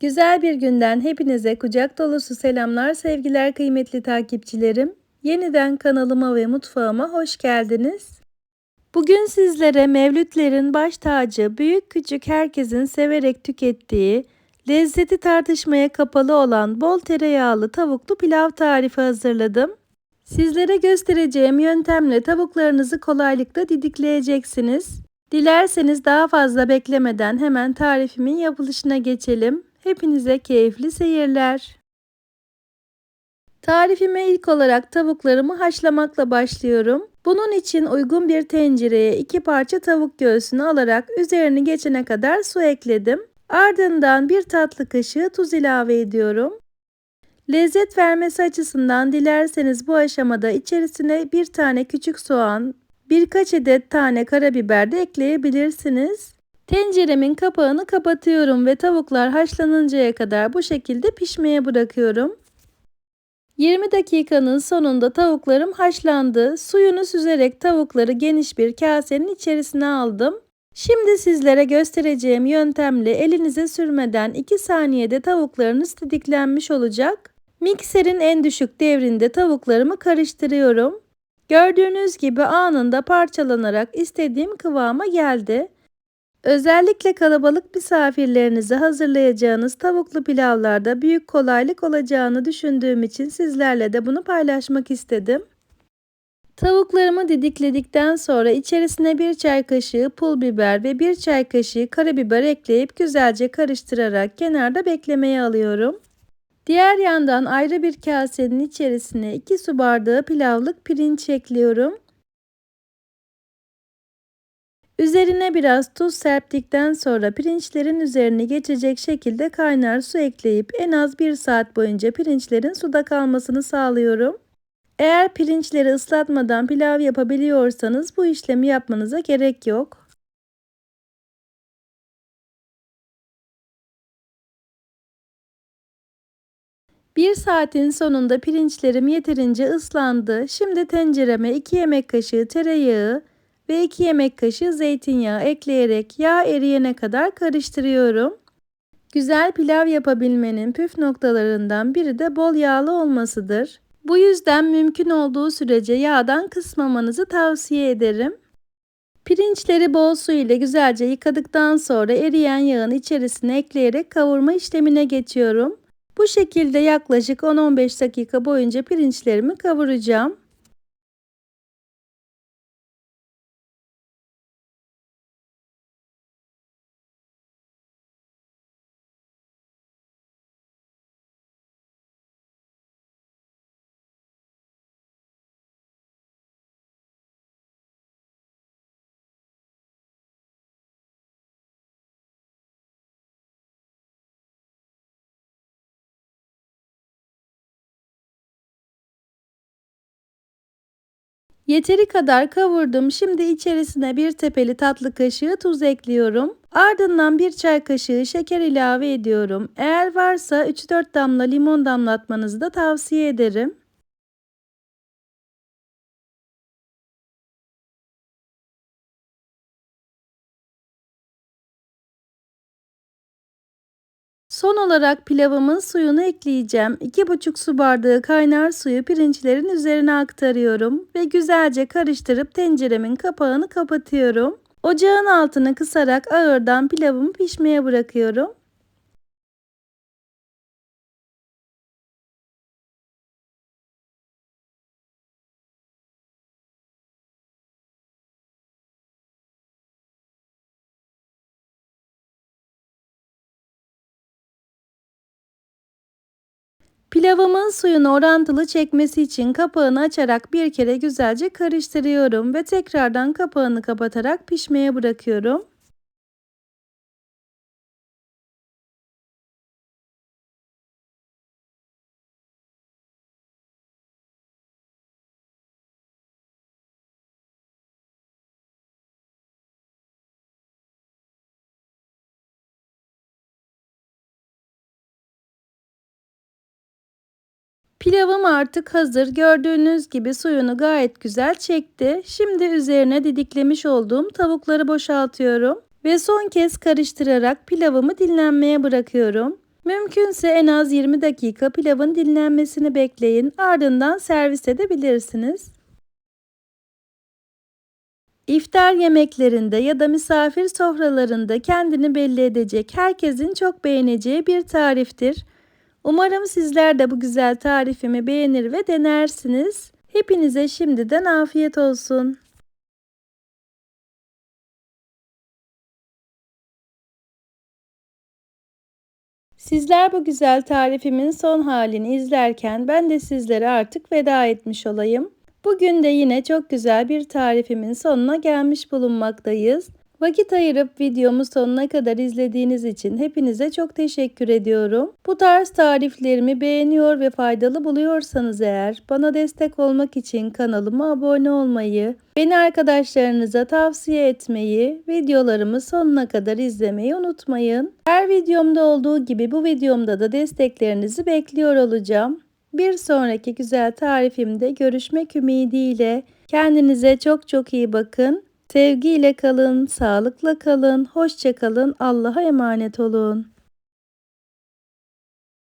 Güzel bir günden hepinize kucak dolusu selamlar sevgiler kıymetli takipçilerim. Yeniden kanalıma ve mutfağıma hoş geldiniz. Bugün sizlere mevlütlerin baş tacı, büyük küçük herkesin severek tükettiği, lezzeti tartışmaya kapalı olan bol tereyağlı tavuklu pilav tarifi hazırladım. Sizlere göstereceğim yöntemle tavuklarınızı kolaylıkla didikleyeceksiniz. Dilerseniz daha fazla beklemeden hemen tarifimin yapılışına geçelim. Hepinize keyifli seyirler. Tarifime ilk olarak tavuklarımı haşlamakla başlıyorum. Bunun için uygun bir tencereye iki parça tavuk göğsünü alarak üzerini geçene kadar su ekledim. Ardından bir tatlı kaşığı tuz ilave ediyorum. Lezzet vermesi açısından dilerseniz bu aşamada içerisine bir tane küçük soğan, birkaç adet tane karabiber de ekleyebilirsiniz. Tenceremin kapağını kapatıyorum ve tavuklar haşlanıncaya kadar bu şekilde pişmeye bırakıyorum. 20 dakikanın sonunda tavuklarım haşlandı. Suyunu süzerek tavukları geniş bir kasenin içerisine aldım. Şimdi sizlere göstereceğim yöntemle elinize sürmeden 2 saniyede tavuklarınız didiklenmiş olacak. Mikserin en düşük devrinde tavuklarımı karıştırıyorum. Gördüğünüz gibi anında parçalanarak istediğim kıvama geldi. Özellikle kalabalık misafirlerinize hazırlayacağınız tavuklu pilavlarda büyük kolaylık olacağını düşündüğüm için sizlerle de bunu paylaşmak istedim. Tavuklarımı didikledikten sonra içerisine bir çay kaşığı pul biber ve bir çay kaşığı karabiber ekleyip güzelce karıştırarak kenarda beklemeye alıyorum. Diğer yandan ayrı bir kasenin içerisine 2 su bardağı pilavlık pirinç ekliyorum. Üzerine biraz tuz serptikten sonra pirinçlerin üzerine geçecek şekilde kaynar su ekleyip en az 1 saat boyunca pirinçlerin suda kalmasını sağlıyorum. Eğer pirinçleri ıslatmadan pilav yapabiliyorsanız bu işlemi yapmanıza gerek yok. Bir saatin sonunda pirinçlerim yeterince ıslandı. Şimdi tencereme 2 yemek kaşığı tereyağı, ve 2 yemek kaşığı zeytinyağı ekleyerek yağ eriyene kadar karıştırıyorum. Güzel pilav yapabilmenin püf noktalarından biri de bol yağlı olmasıdır. Bu yüzden mümkün olduğu sürece yağdan kısmamanızı tavsiye ederim. Pirinçleri bol su ile güzelce yıkadıktan sonra eriyen yağın içerisine ekleyerek kavurma işlemine geçiyorum. Bu şekilde yaklaşık 10-15 dakika boyunca pirinçlerimi kavuracağım. Yeteri kadar kavurdum. Şimdi içerisine bir tepeli tatlı kaşığı tuz ekliyorum. Ardından bir çay kaşığı şeker ilave ediyorum. Eğer varsa 3-4 damla limon damlatmanızı da tavsiye ederim. Son olarak pilavımın suyunu ekleyeceğim. 2,5 su bardağı kaynar suyu pirinçlerin üzerine aktarıyorum ve güzelce karıştırıp tenceremin kapağını kapatıyorum. Ocağın altını kısarak ağırdan pilavımı pişmeye bırakıyorum. Pilavımın suyunu orantılı çekmesi için kapağını açarak bir kere güzelce karıştırıyorum ve tekrardan kapağını kapatarak pişmeye bırakıyorum. Pilavım artık hazır. Gördüğünüz gibi suyunu gayet güzel çekti. Şimdi üzerine didiklemiş olduğum tavukları boşaltıyorum ve son kez karıştırarak pilavımı dinlenmeye bırakıyorum. Mümkünse en az 20 dakika pilavın dinlenmesini bekleyin. Ardından servis edebilirsiniz. İftar yemeklerinde ya da misafir sofralarında kendini belli edecek, herkesin çok beğeneceği bir tariftir. Umarım sizler de bu güzel tarifimi beğenir ve denersiniz. Hepinize şimdiden afiyet olsun. Sizler bu güzel tarifimin son halini izlerken ben de sizlere artık veda etmiş olayım. Bugün de yine çok güzel bir tarifimin sonuna gelmiş bulunmaktayız. Vakit ayırıp videomu sonuna kadar izlediğiniz için hepinize çok teşekkür ediyorum. Bu tarz tariflerimi beğeniyor ve faydalı buluyorsanız eğer bana destek olmak için kanalıma abone olmayı, beni arkadaşlarınıza tavsiye etmeyi, videolarımı sonuna kadar izlemeyi unutmayın. Her videomda olduğu gibi bu videomda da desteklerinizi bekliyor olacağım. Bir sonraki güzel tarifimde görüşmek ümidiyle kendinize çok çok iyi bakın. Sevgiyle kalın, sağlıkla kalın, hoşça kalın, Allah'a emanet olun.